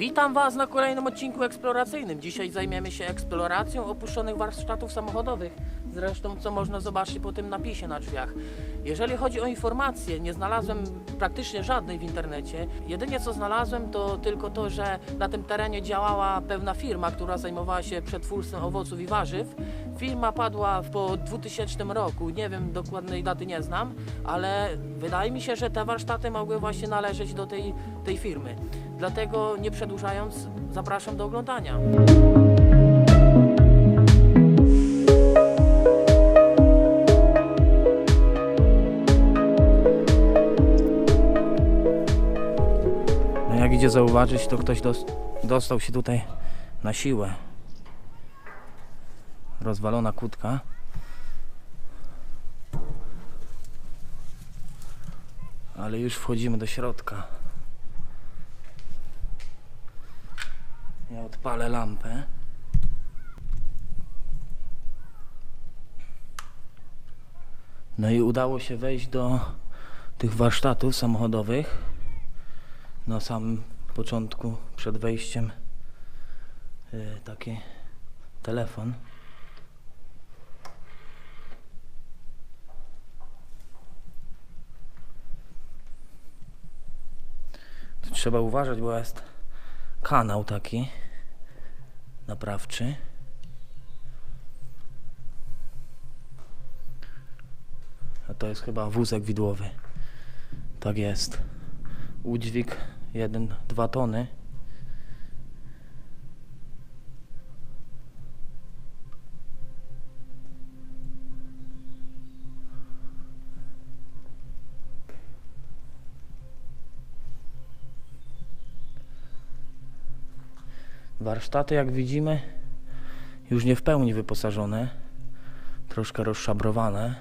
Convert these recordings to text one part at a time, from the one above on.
Witam Was na kolejnym odcinku eksploracyjnym. Dzisiaj zajmiemy się eksploracją opuszczonych warsztatów samochodowych. Zresztą, co można zobaczyć po tym napisie na drzwiach. Jeżeli chodzi o informacje, nie znalazłem praktycznie żadnej w internecie. Jedynie co znalazłem, to tylko to, że na tym terenie działała pewna firma, która zajmowała się przetwórstwem owoców i warzyw. Firma padła po 2000 roku. Nie wiem, dokładnej daty nie znam, ale wydaje mi się, że te warsztaty mogły właśnie należeć do tej, tej firmy. Dlatego nie przedłużając, zapraszam do oglądania. No jak idzie zauważyć, to ktoś dos- dostał się tutaj na siłę. Rozwalona kłódka. Ale już wchodzimy do środka. Ja odpalę lampę. No i udało się wejść do tych warsztatów samochodowych. Na samym początku, przed wejściem, yy, taki telefon. Trzeba uważać, bo jest kanał taki naprawczy. A to jest chyba wózek widłowy. Tak jest. Udźwig 1-2 tony. Warsztaty, jak widzimy, już nie w pełni wyposażone, troszkę rozszabrowane.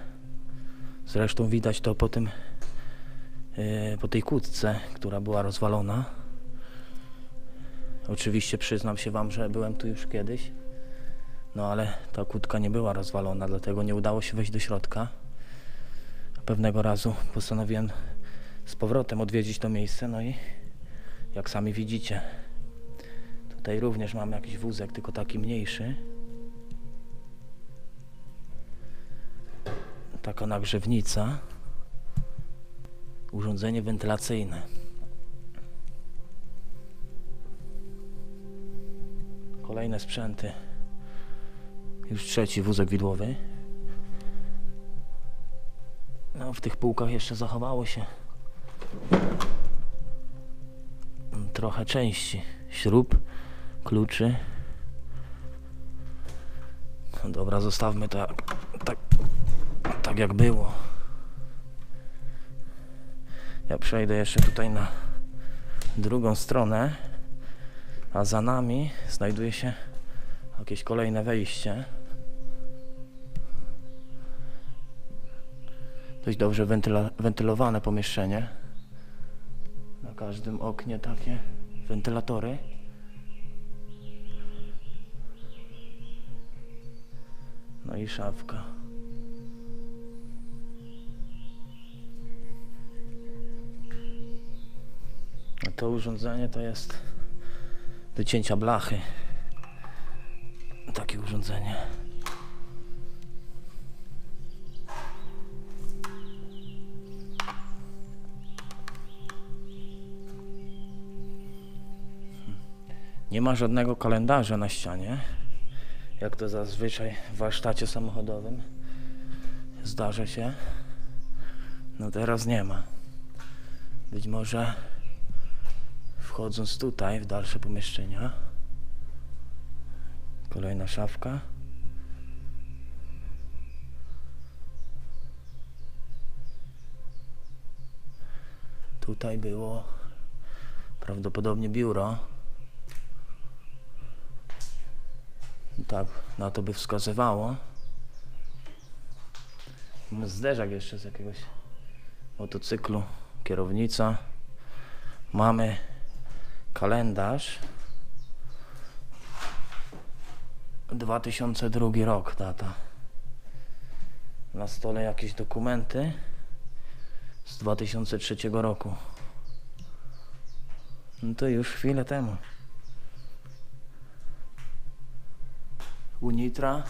Zresztą widać to po tym, yy, po tej kłódce, która była rozwalona. Oczywiście przyznam się Wam, że byłem tu już kiedyś, no ale ta kłódka nie była rozwalona, dlatego nie udało się wejść do środka. Pewnego razu postanowiłem z powrotem odwiedzić to miejsce, no i jak sami widzicie, Tutaj również mam jakiś wózek, tylko taki mniejszy. Taka nagrzewnica. Urządzenie wentylacyjne. Kolejne sprzęty. Już trzeci wózek widłowy. No, w tych półkach jeszcze zachowało się trochę części. Śrub kluczy. No dobra, zostawmy to jak, tak, tak jak było. Ja przejdę jeszcze tutaj na drugą stronę, a za nami znajduje się jakieś kolejne wejście. Dość dobrze wentyla, wentylowane pomieszczenie. Na każdym oknie takie wentylatory. No i szafka. A to urządzenie to jest do cięcia blachy. Takie urządzenie. Nie ma żadnego kalendarza na ścianie jak to zazwyczaj w warsztacie samochodowym zdarza się. No teraz nie ma. Być może wchodząc tutaj w dalsze pomieszczenia, kolejna szafka. Tutaj było prawdopodobnie biuro Tak, na to by wskazywało. No, Zderzak jeszcze z jakiegoś motocyklu, kierownica. Mamy kalendarz. 2002 rok data. Na stole jakieś dokumenty z 2003 roku. No to już chwilę temu. Unitra.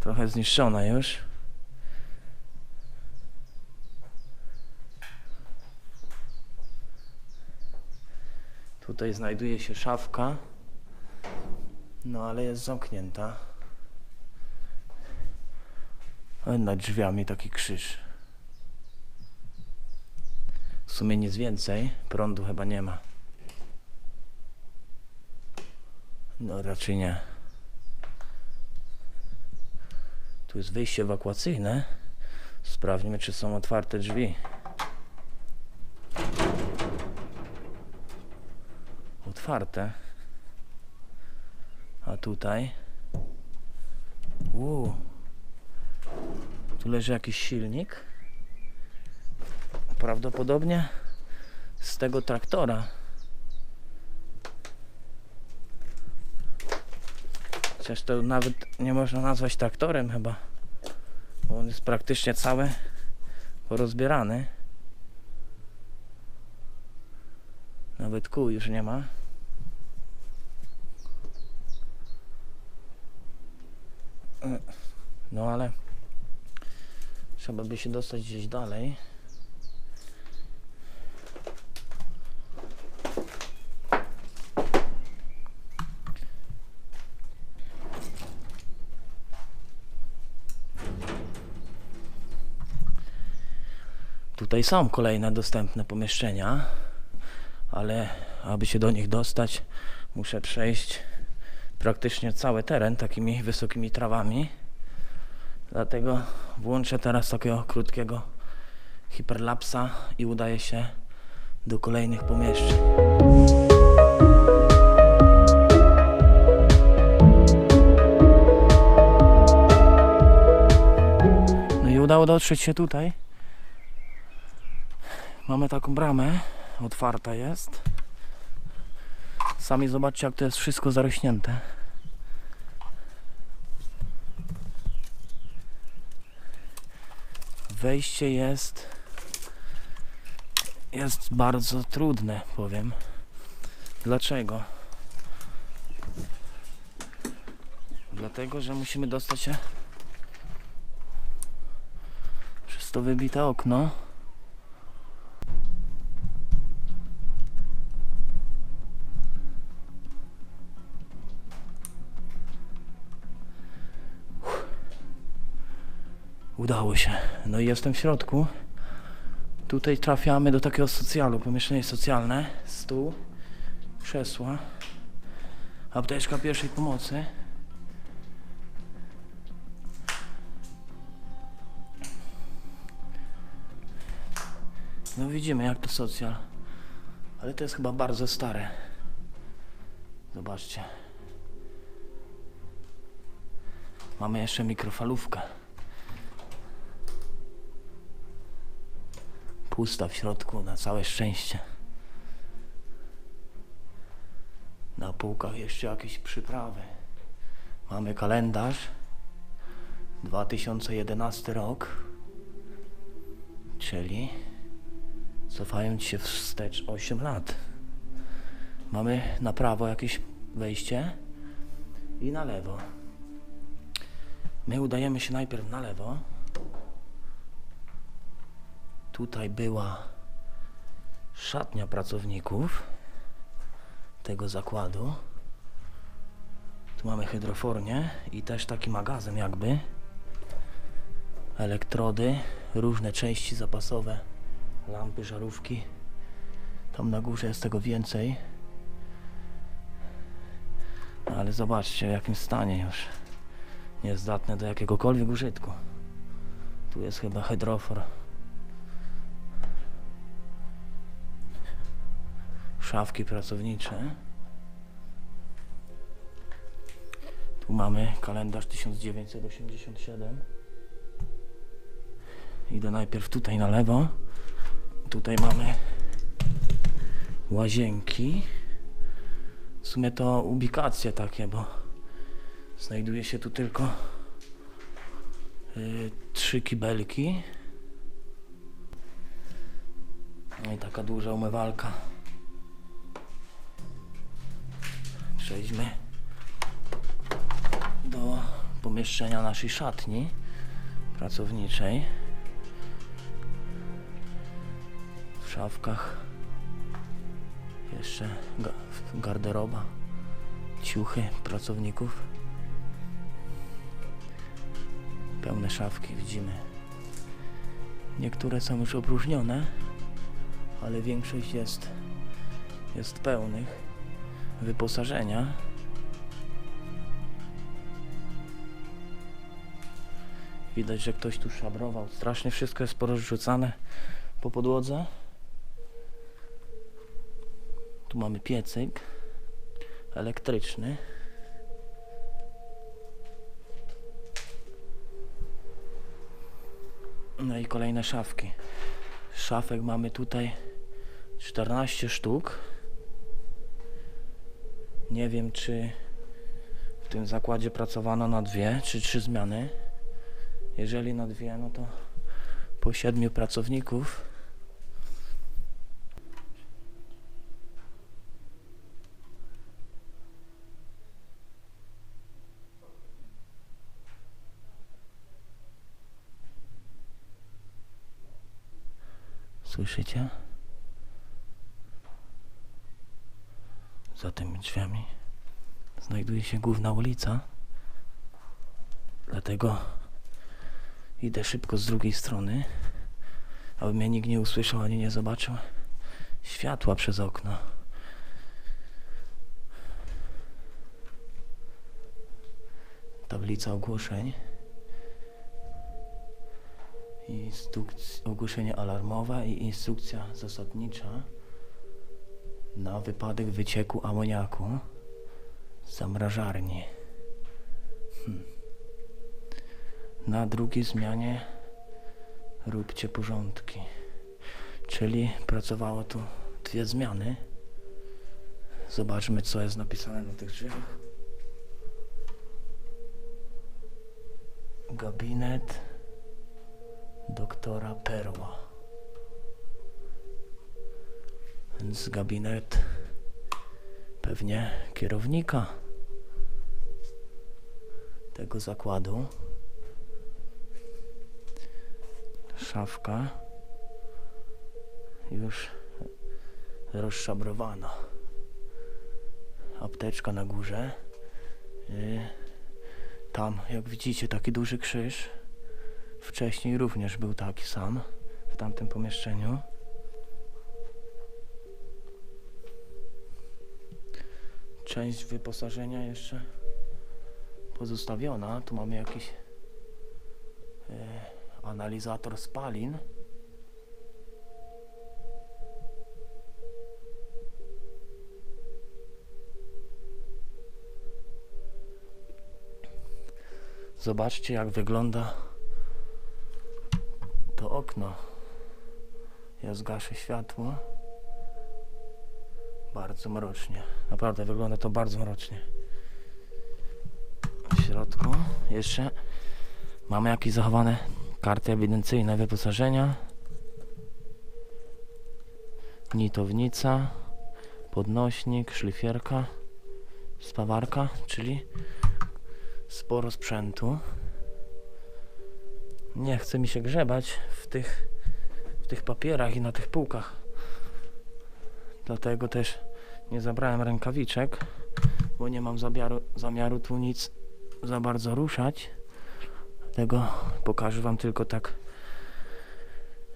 Trochę zniszczona już. Tutaj znajduje się szafka. No ale jest zamknięta. A Nad drzwiami taki krzyż. W sumie nic więcej. Prądu chyba nie ma. No raczej nie. Tu jest wyjście ewakuacyjne. Sprawdźmy, czy są otwarte drzwi. Otwarte. A tutaj? Uuu. Tu leży jakiś silnik. Prawdopodobnie z tego traktora. Chociaż to nawet nie można nazwać traktorem chyba. Bo on jest praktycznie cały porozbierany. Nawet kół już nie ma. No ale trzeba by się dostać gdzieś dalej. Tutaj są kolejne dostępne pomieszczenia, ale aby się do nich dostać, muszę przejść praktycznie cały teren takimi wysokimi trawami. Dlatego włączę teraz takiego krótkiego hiperlapsa i udaję się do kolejnych pomieszczeń. No i udało dotrzeć się tutaj. Mamy taką bramę, otwarta jest. Sami zobaczcie, jak to jest wszystko zarośnięte. Wejście jest jest bardzo trudne, powiem. Dlaczego? Dlatego, że musimy dostać się przez to wybite okno. Udało się. No i jestem w środku. Tutaj trafiamy do takiego socjalu, pomieszczenie socjalne, stół, krzesła, apteczka pierwszej pomocy. No widzimy jak to socjal, ale to jest chyba bardzo stare. Zobaczcie. Mamy jeszcze mikrofalówkę. Pusta w środku, na całe szczęście. Na półkach jeszcze jakieś przyprawy. Mamy kalendarz. 2011 rok. Czyli cofając się wstecz 8 lat. Mamy na prawo jakieś wejście i na lewo. My udajemy się najpierw na lewo. Tutaj była szatnia pracowników tego zakładu. Tu mamy hydrofornię i też taki magazyn jakby. Elektrody, różne części zapasowe, lampy, żarówki. Tam na górze jest tego więcej. No, ale zobaczcie w jakim stanie już. Niezdatne do jakiegokolwiek użytku. Tu jest chyba hydrofor. Szafki pracownicze. Tu mamy kalendarz 1987. Idę najpierw tutaj na lewo. Tutaj mamy łazienki. W sumie to ubikacje takie, bo znajduje się tu tylko y, trzy kibelki. No i taka duża umywalka. Przejdźmy do pomieszczenia naszej szatni pracowniczej. W szafkach jeszcze ga garderoba, ciuchy pracowników. Pełne szafki widzimy. Niektóre są już opróżnione, ale większość jest, jest pełnych wyposażenia. Widać, że ktoś tu szabrował. Strasznie wszystko jest porozrzucane po podłodze. Tu mamy piecyk elektryczny. No i kolejne szafki. Szafek mamy tutaj 14 sztuk. Nie wiem, czy w tym zakładzie pracowano na dwie czy trzy zmiany. Jeżeli na dwie, no to po siedmiu pracowników. Słyszycie? Za tymi drzwiami znajduje się główna ulica. Dlatego idę szybko z drugiej strony, aby mnie nikt nie usłyszał ani nie zobaczył światła przez okno. Tablica ogłoszeń. Instrukc- ogłoszenie alarmowe i instrukcja zasadnicza na wypadek wycieku amoniaku z zamrażarni. Hmm. Na drugiej zmianie róbcie porządki. Czyli pracowało tu dwie zmiany. Zobaczmy, co jest napisane na tych drzwiach. Gabinet doktora Perła. Więc gabinet pewnie kierownika tego zakładu. Szafka już rozszabrowana. Apteczka na górze. Y, Tam, jak widzicie, taki duży krzyż. Wcześniej również był taki sam w tamtym pomieszczeniu. Część wyposażenia jeszcze pozostawiona. Tu mamy jakiś e, analizator spalin. Zobaczcie jak wygląda to okno. Ja zgaszę światło. Bardzo mrocznie. Naprawdę wygląda to bardzo mrocznie. W środku jeszcze mamy jakieś zachowane karty ewidencyjne wyposażenia. Nitownica, podnośnik, szlifierka, spawarka, czyli sporo sprzętu. Nie chce mi się grzebać w tych, w tych papierach i na tych półkach. Dlatego też nie zabrałem rękawiczek, bo nie mam zamiaru, tu nic za bardzo ruszać. Dlatego pokażę Wam tylko tak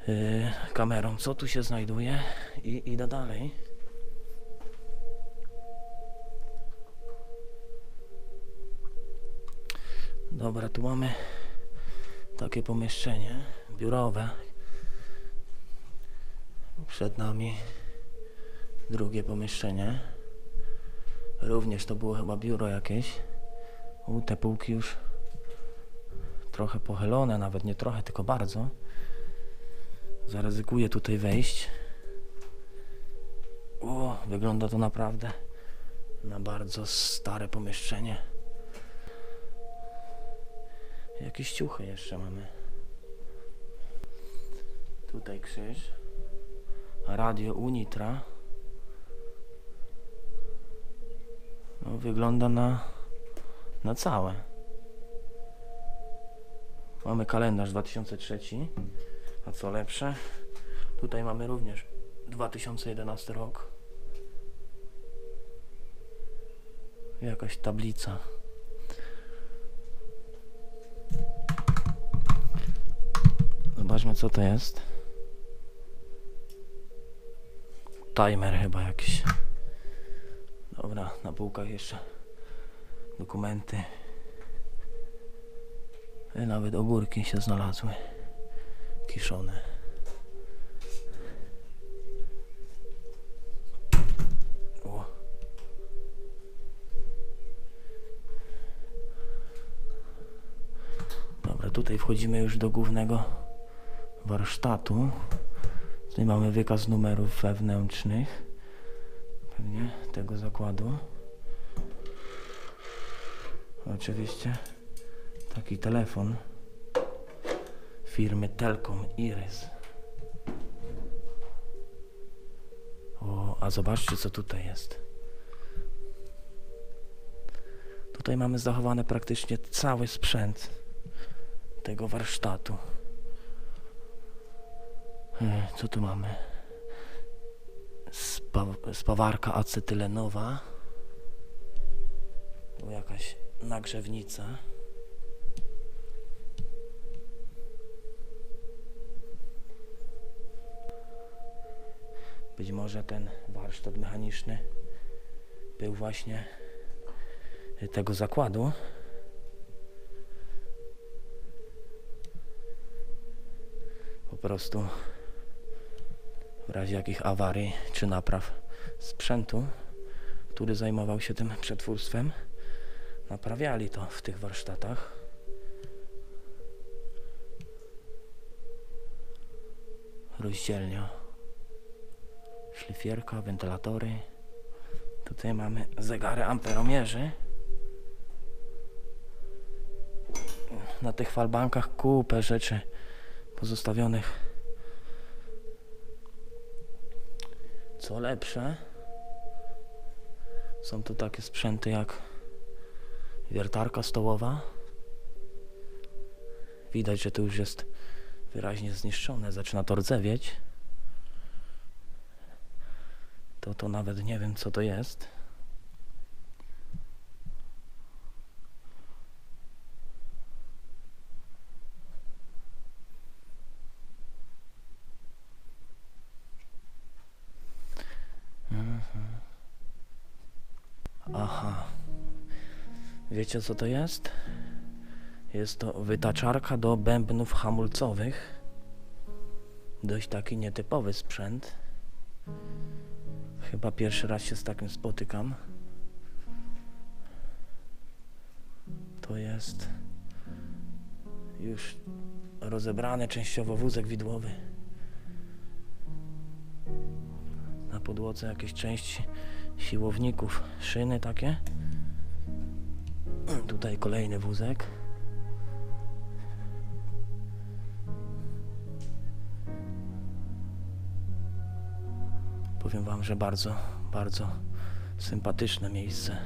yy, kamerą, co tu się znajduje i idę dalej. Dobra, tu mamy takie pomieszczenie biurowe. Przed nami drugie pomieszczenie. Również to było chyba biuro jakieś U, te półki już trochę pochylone, nawet nie trochę, tylko bardzo. Zaryzykuję tutaj wejść. O, wygląda to naprawdę na bardzo stare pomieszczenie. Jakieś ciuchy jeszcze mamy. Tutaj krzyż. Radio Unitra. No, wygląda na, na całe. Mamy kalendarz 2003. A co lepsze, tutaj mamy również 2011 rok. Jakaś tablica. Zobaczmy co to jest. Timer chyba jakiś. Na półkach jeszcze dokumenty. I nawet ogórki się znalazły. Kiszone. O. Dobra, tutaj wchodzimy już do głównego warsztatu. Tutaj mamy wykaz numerów wewnętrznych. Pewnie tego zakładu. Oczywiście taki telefon firmy Telkom Iris. O, a zobaczcie co tutaj jest. Tutaj mamy zachowany praktycznie cały sprzęt tego warsztatu. E, Co tu mamy? Spa spawarka acetylenowa. Jakaś nagrzewnica. Być może ten warsztat mechaniczny był właśnie tego zakładu. Po prostu w razie jakich awarii czy napraw sprzętu, który zajmował się tym przetwórstwem, naprawiali to w tych warsztatach. Rozdzielnia, szlifierka, wentylatory. Tutaj mamy zegary amperomierzy. Na tych falbankach kupę rzeczy pozostawionych. Co lepsze, są tu takie sprzęty jak wiertarka stołowa. Widać, że to już jest wyraźnie zniszczone, zaczyna to rdzewieć. To to nawet nie wiem co to jest. Aha. Wiecie co to jest? Jest to wytaczarka do bębnów hamulcowych. Dość taki nietypowy sprzęt. Chyba pierwszy raz się z takim spotykam. To jest już rozebrany częściowo wózek widłowy. Na podłodze jakieś części siłowników, szyny takie. Tutaj kolejny wózek. Powiem wam, że bardzo, bardzo sympatyczne miejsce.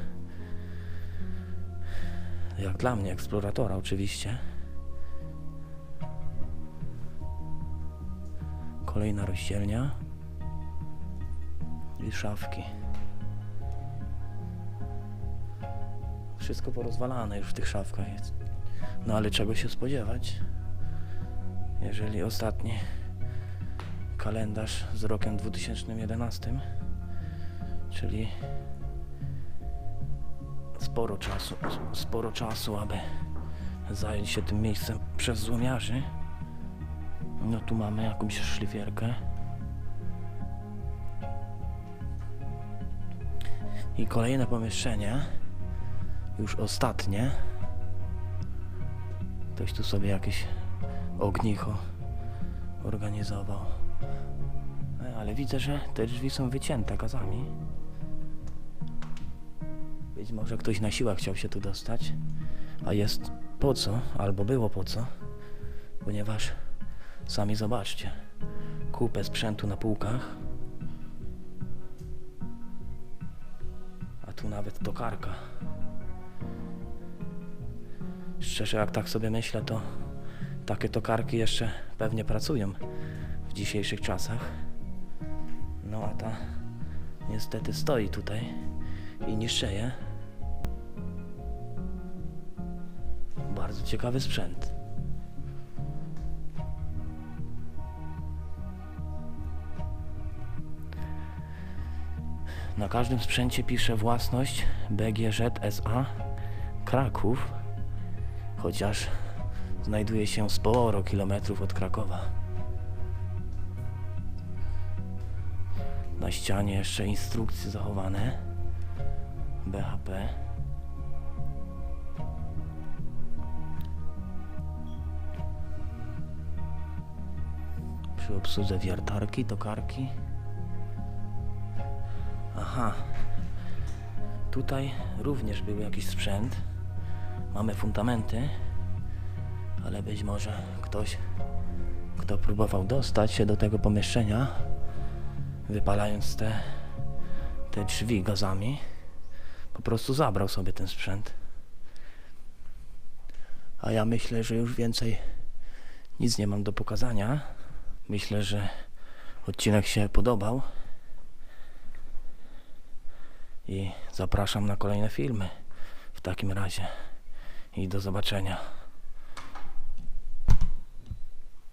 Jak dla mnie, eksploratora oczywiście. Kolejna rozdzielnia i szafki. Wszystko porozwalane już w tych szafkach jest. No ale czego się spodziewać? Jeżeli ostatni kalendarz z rokiem 2011, czyli sporo czasu, sporo czasu, aby zająć się tym miejscem przez złomiarzy. No tu mamy jakąś szlifierkę. I kolejne pomieszczenie, już ostatnie, Ktoś tu sobie jakieś ognicho organizował. E, Ale widzę, że te drzwi są wycięte gazami. Być może ktoś na siłach chciał się tu dostać, a jest po co, albo było po co, ponieważ sami zobaczcie, kupę sprzętu na półkach, a tu nawet tokarka. Szczerze, jak tak sobie myślę, to takie tokarki jeszcze pewnie pracują w dzisiejszych czasach. No a ta niestety stoi tutaj i niszczeje. Bardzo ciekawy sprzęt. Na każdym sprzęcie pisze własność BGŻ SA Kraków, chociaż znajduje się sporo kilometrów od Krakowa. Na ścianie jeszcze instrukcje zachowane. BHP. Przy obsłudze wiertarki, tokarki. Aha. Tutaj również był jakiś sprzęt. Mamy fundamenty, ale być może ktoś, kto próbował dostać się do tego pomieszczenia, wypalając te, te drzwi gazami, po prostu zabrał sobie ten sprzęt. A ja myślę, że już więcej nic nie mam do pokazania. Myślę, że odcinek się podobał. I zapraszam na kolejne filmy w takim razie. I do zobaczenia.